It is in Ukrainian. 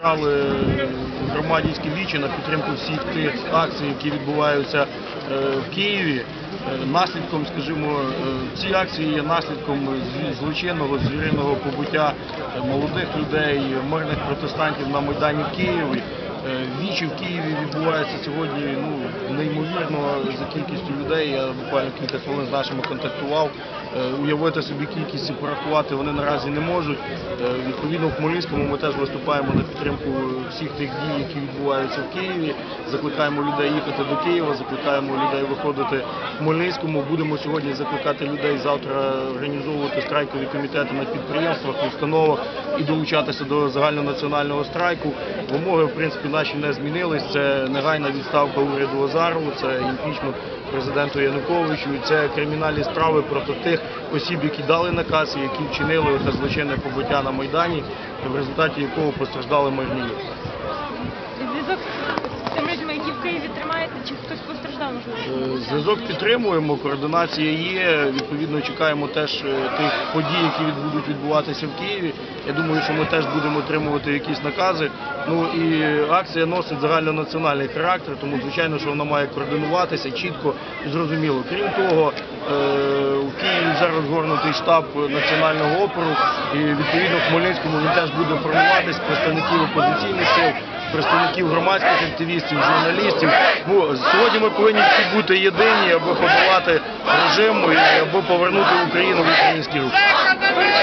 Брали громадянські вічі на підтримку всіх тих акцій, які відбуваються е, в Києві. Е, Наслідком, скажімо, е, ці акції є наслідком злочинного звіриного побуття молодих людей, мирних протестантів на Майдані в Києві. Е, Вічі в Києві відбуваються сьогодні ну, неймовірно за кількістю людей. Я буквально кілька хвилин з нашими контактував. Е, Уявити собі кількість і порахувати вони наразі не можуть. Е, Відповідно, в Хмельницькому ми теж виступаємо на підтримку всіх тих дій, які відбуваються в Києві. Закликаємо людей їхати до Києва, закликаємо людей виходити в Хмельницькому. Будемо сьогодні закликати людей завтра організовувати страйкові комітети на підприємствах, установах і долучатися до загальнонаціонального страйку. Вимоги, в принципі, наші не змінились. Це негайна відставка уряду Азарову, це імпічмент президенту Януковичу, це кримінальні справи проти тих осіб, які дали наказ і які вчинили це злочинне побиття на Майдані, в результаті якого постраждали мирні люди. Зв'язок з тими людьми, які в Києві тримаєте, чи хтось постраждав, можливо? Е, Зв'язок підтримуємо, координація є. Відповідно, чекаємо теж е, тих подій, які будуть відбуватися в Києві. Я думаю, що ми теж будемо отримувати якісь накази. Ну і акція носить загальнонаціональний характер, тому звичайно, що вона має координуватися чітко і зрозуміло. Крім того, е, у Києві вже розгорнутий штаб національного опору, і відповідно в Хмельницькому він теж буде формуватись представників опозиційних сил представників громадських активістів, журналістів. Ну, сьогодні ми повинні всі бути єдині, аби подолати режим аби повернути Україну в українські руки.